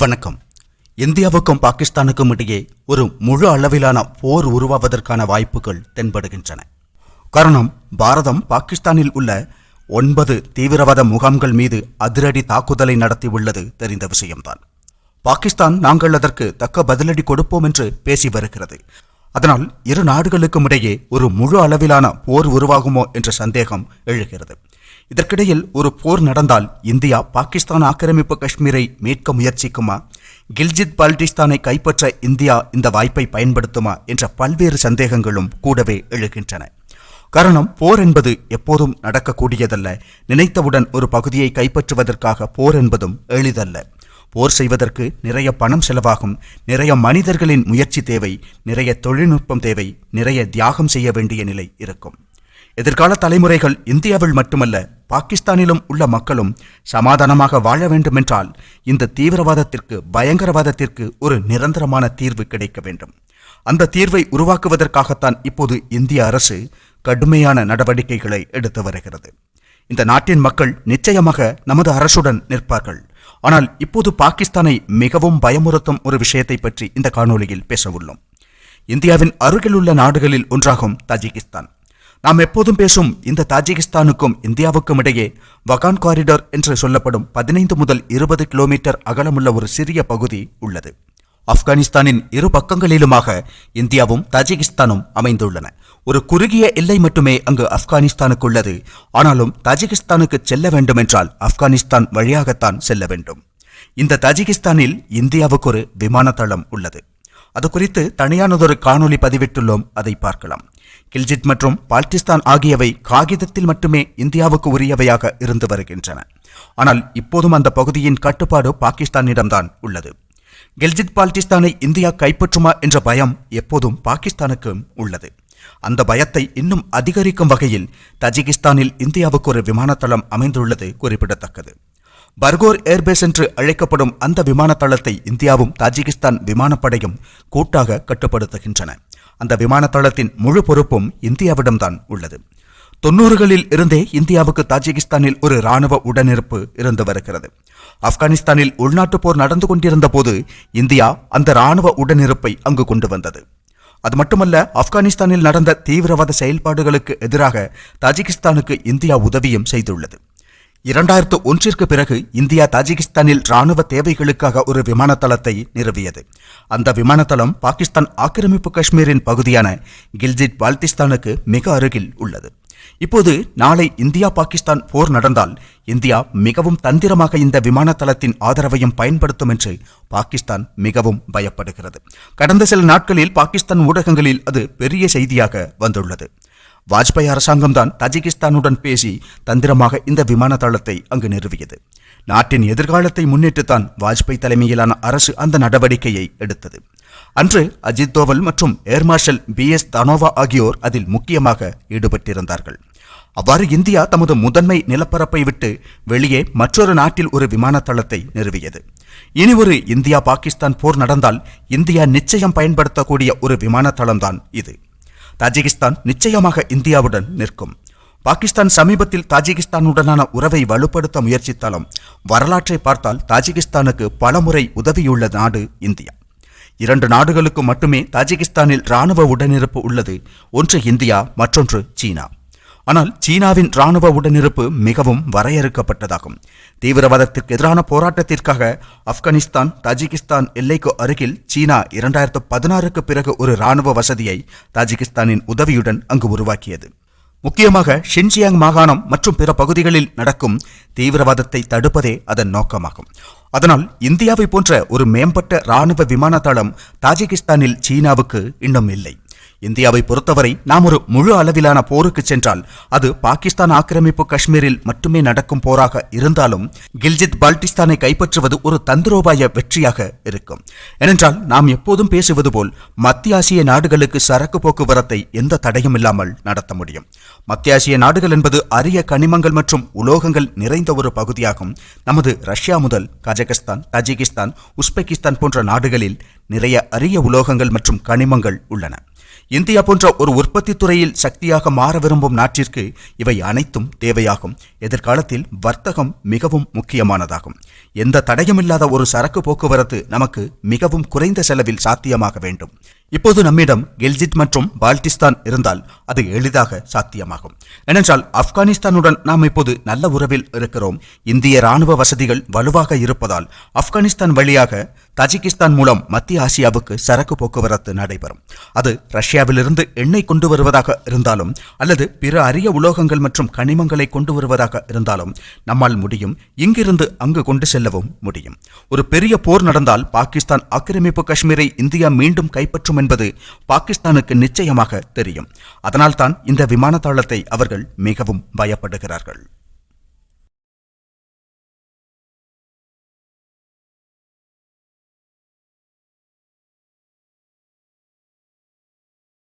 வணக்கம். இந்தியாவுக்கும் பாகிஸ்தானுக்கும் இடையே ஒரு முழு அளவிலான போர் உருவாவதற்கான வாய்ப்புகள் தென்படுகின்றன. காரணம் பாரதம் பாகிஸ்தானில் உள்ள ஒன்பது தீவிரவாத முகாம்கள் மீது அதிரடி தாக்குதலை நடத்தியுள்ளது தெரிந்த விஷயம்தான். பாகிஸ்தான் நாங்கள் அதற்கு தக்க பதிலடி கொடுப்போம் என்று பேசி வருகிறது. அதனால் இரு நாடுகளுக்கும் இடையே ஒரு முழு அளவிலான போர் உருவாகுமோ என்ற சந்தேகம் எழுகிறது. இதற்கிடையில் ஒரு போர் நடந்தால் இந்தியா பாகிஸ்தான் ஆக்கிரமிப்பு காஷ்மீரை மீட்க முயற்சிக்குமா? கில்ஜித் பால்டிஸ்தானை கைப்பற்ற இந்தியா இந்த வாய்ப்பை பயன்படுத்துமா? என்ற பல்வேறு சந்தேகங்களும் கூடவே எழுகின்றன. காரணம் போர் என்பது எப்போதும் நடக்கக்கூடியதல்ல. நினைத்தவுடன் ஒரு பகுதியை கைப்பற்றுவதற்காக போர் என்பதும் எளிதல்ல. போர் செய்வதற்கு நிறைய பணம் செலவாகும். நிறைய மனிதர்களின் முயற்சி தேவை. நிறைய தொழில்நுட்பம் தேவை. நிறைய தியாகம் செய்ய வேண்டிய நிலை இருக்கும். எதிர்கால தலைமுறைகள் இந்தியாவில் மட்டுமல்ல பாகிஸ்தானிலும் உள்ள மக்களும் சமாதானமாக வாழ வேண்டுமென்றால் இந்த தீவிரவாதத்திற்கு பயங்கரவாதத்திற்கு ஒரு நிரந்தரமான தீர்வு கிடைக்க வேண்டும். அந்த தீர்வை உருவாக்குவதற்காகத்தான் இப்போது இந்திய அரசு கடுமையான நடவடிக்கைகளை எடுத்து வருகிறது. இந்த நாட்டின் மக்கள் நிச்சயமாக நமது அரசுடன் நிற்பார்கள். ஆனால் இப்போது பாகிஸ்தானை மிகவும் பயமுறுத்தும் ஒரு விஷயத்தை பற்றி இந்த காணொளியில் பேச உள்ளோம். இந்தியாவின் அருகிலுள்ள நாடுகளில் ஒன்றாகும் தஜிகிஸ்தான். நாம் எப்போதும் பேசும் இந்த தாஜிகிஸ்தானுக்கும் இந்தியாவுக்கும் இடையே வகான் காரிடார் என்று சொல்லப்படும் பதினைந்து முதல் இருபது கிலோமீட்டர் அகலமுள்ள ஒரு சிறிய பகுதி உள்ளது. ஆப்கானிஸ்தானின் இரு பக்கங்களிலுமாக இந்தியாவும் தாஜிகிஸ்தானும் அமைந்துள்ளன. ஒரு குறுகிய எல்லை மட்டுமே அங்கு ஆப்கானிஸ்தானுக்கு உள்ளது ஆனாலும் தாஜிகிஸ்தானுக்கு செல்ல வேண்டுமென்றால் ஆப்கானிஸ்தான் வழியாகத்தான் செல்ல வேண்டும். இந்த தாஜிகிஸ்தானில் இந்தியாவுக்கு ஒரு விமானத்தளம் உள்ளது. அது குறித்து தனியானதொரு காணொலி பதிவிட்டுள்ளோம். அதை பார்க்கலாம். கில்ஜித் மற்றும் பால்டிஸ்தான் ஆகியவை காகிதத்தில் மட்டுமே இந்தியாவுக்கு உரியவையாக இருந்து வருகின்றன. ஆனால் இப்போதும் அந்த பகுதியின் கட்டுப்பாடு பாகிஸ்தானிடம்தான் உள்ளது. கில்ஜித் பால்டிஸ்தானை இந்தியா கைப்பற்றுமா என்ற பயம் எப்போதும் பாகிஸ்தானுக்கும் உள்ளது. அந்த பயத்தை இன்னும் அதிகரிக்கும் வகையில் தஜிகிஸ்தானில் இந்தியாவுக்கு ஒரு விமானத்தளம் அமைந்துள்ளது குறிப்பிடத்தக்கது. பர்கோர் ஏர்பேஸ் என்று அழைக்கப்படும் அந்த விமானத்தளத்தை இந்தியாவும் தாஜிகிஸ்தான் விமானப்படையும் கூட்டாக கட்டுப்படுத்துகின்றன. அந்த விமானத்தளத்தின் முழு பொறுப்பும் இந்தியாவிடம்தான் உள்ளது. தொன்னூறுகளில் இருந்தே இந்தியாவுக்கு தாஜிகிஸ்தானில் ஒரு ராணுவ உடனிருப்பு இருந்து வருகிறது. ஆப்கானிஸ்தானில் உள்நாட்டு போர் நடந்து கொண்டிருந்த போது இந்தியா அந்த ராணுவ உடனிருப்பை அங்கு கொண்டு வந்தது. அது மட்டுமல்ல ஆப்கானிஸ்தானில் நடந்த தீவிரவாத செயல்பாடுகளுக்கு எதிராக தாஜிகிஸ்தானுக்கு இந்தியா உதவியும் செய்துள்ளது. இரண்டாயிரத்து ஒன்றிற்கு பிறகு இந்தியா தாஜிகிஸ்தானில் ராணுவ தேவைகளுக்காக ஒரு விமானத்தளத்தை நிறுவியது. அந்த விமானத்தளம் பாகிஸ்தான் ஆக்கிரமிப்பு காஷ்மீரின் பகுதியான கில்ஜித் பால்திஸ்தானுக்கு மிக அருகில் உள்ளது. இப்போது நாளை இந்தியா பாகிஸ்தான் போர் நடந்தால் இந்தியா மிகவும் தந்திரமாக இந்த விமானத்தளத்தின் ஆதரவையும் பயன்படுத்தும் என்று பாகிஸ்தான் மிகவும் பயப்படுகிறது. கடந்த சில நாட்களில் பாகிஸ்தான் ஊடகங்களில் அது பெரிய செய்தியாக வந்துள்ளது. வாஜ்பாய் அரசாங்கம்தான் தஜிகிஸ்தானுடன் பேசி தந்திரமாக இந்த விமான தளத்தை அங்கு நிறுவியது. நாட்டின் எதிர்காலத்தை முன்னிட்டுத்தான் வாஜ்பாய் தலைமையிலான அரசு அந்த நடவடிக்கையை எடுத்தது. அன்று அஜித் தோவல் மற்றும் air marshal B S Dhanoa ஆகியோர் அதில் முக்கியமாக ஈடுபட்டிருந்தார்கள். அவ்வாறு இந்தியா தமது முதன்மை நிலப்பரப்பை விட்டு வெளியே மற்றொரு நாட்டில் ஒரு விமான தளத்தை நிறுவியது. இனி ஒரு இந்தியா பாகிஸ்தான் போர் நடந்தால் இந்தியா நிச்சயம் பயன்படுத்தக்கூடிய ஒரு விமான தளம்தான் இது. தாஜிகிஸ்தான் நிச்சயமாக இந்தியாவுடன் நிற்கும். பாகிஸ்தான் சமீபத்தில் தாஜிகிஸ்தானுடனான உறவை வலுப்படுத்த முயற்சித்தாலும் வரலாற்றை பார்த்தால் தாஜிகிஸ்தானுக்கு பலமுறை உதவியுள்ள நாடு இந்தியா. இரண்டு நாடுகளுக்கு மட்டுமே தாஜிகிஸ்தானில் இராணுவ உடனிருப்பு உள்ளது ஒன்று இந்தியா மற்றொன்று சீனா. ஆனால் சீனாவின் இராணுவ உடனிருப்பு மிகவும் வரையறுக்கப்பட்டதாகும். தீவிரவாதத்திற்கு எதிரான போராட்டத்திற்காக ஆப்கானிஸ்தான் தஜிகிஸ்தான் எல்லைக்கு அருகில் சீனா இரண்டாயிரத்து பதினாறுக்கு பிறகு ஒரு இராணுவ வசதியை தாஜிகிஸ்தானின் உதவியுடன் அங்கு உருவாக்கியது. முக்கியமாக ஷின்ஜியாங் மாகாணம் மற்றும் பிற பகுதிகளில் நடக்கும் தீவிரவாதத்தை தடுப்பதே அதன் நோக்கமாகும். அதனால் இந்தியாவை போன்ற ஒரு மேம்பட்ட இராணுவ விமான தளம் தாஜிகிஸ்தானில் சீனாவுக்கு இன்னும் இல்லை. இந்தியாவை பொறுத்தவரை நாம் ஒரு முழு அளவிலான போருக்கு சென்றால் அது பாகிஸ்தான் ஆக்கிரமிப்பு காஷ்மீரில் மட்டுமே நடக்கும் போராக இருந்தாலும் கில்ஜித் பால்டிஸ்தானை கைப்பற்றுவது ஒரு தந்திரோபாய வெற்றியாக இருக்கும். ஏனென்றால் நாம் எப்போதும் பேசுவது போல் மத்திய ஆசிய நாடுகளுக்கு சரக்கு போக்குவரத்தை எந்த தடையும் இல்லாமல் நடத்த முடியும். மத்திய ஆசிய நாடுகள் என்பது அரிய கனிமங்கள் மற்றும் உலோகங்கள் நிறைந்த ஒரு பகுதியாகும். நமது ரஷ்யா முதல் கஜகஸ்தான் தஜிகிஸ்தான் உஸ்பெகிஸ்தான் போன்ற நாடுகளில் நிறைய அரிய உலோகங்கள் மற்றும் கனிமங்கள் உள்ளன. இந்தியா போன்ற ஒரு உற்பத்தி துறையில் சக்தியாக மாற விரும்பும் நாட்டிற்கு இவை அனைத்தும் தேவையாகும். எதிர்காலத்தில் வர்த்தகம் மிகவும் முக்கியமானதாகும். எந்த தடையுமில்லாத ஒரு சரக்கு போக்குவரத்து நமக்கு மிகவும் குறைந்த செலவில் சாத்தியமாக வேண்டும். இப்போது நம்மிடம் எல்ஜித் மற்றும் பால்டிஸ்தான் இருந்தால் அது எளிதாக சாத்தியமாகும். ஏனென்றால் ஆப்கானிஸ்தானுடன் நாம் இப்போது நல்ல உறவில் இருக்கிறோம். இந்திய ராணுவ வசதிகள் வலுவாக இருப்பதால் ஆப்கானிஸ்தான் வழியாக தஜிகிஸ்தான் மூலம் மத்திய ஆசியாவுக்கு சரக்கு போக்குவரத்து நடைபெறும். அது ரஷ்யாவிலிருந்து எண்ணெய் கொண்டு வருவதாக இருந்தாலும் அல்லது பிற அரிய உலோகங்கள் மற்றும் கனிமங்களை கொண்டு வருவதாக இருந்தாலும் நம்மால் முடியும். இங்கிருந்து அங்கு கொண்டு செல்லவும் முடியும். ஒரு பெரிய போர் நடந்தால் பாகிஸ்தான் ஆக்கிரமிப்பு காஷ்மீரை இந்தியா மீண்டும் கைப்பற்றும் என்பது பாகிஸ்தானுக்கு நிச்சயமாக தெரியும். அதனால்தான் இந்த விமான தளத்தை அவர்கள் மிகவும் பயப்படுகிறார்கள்.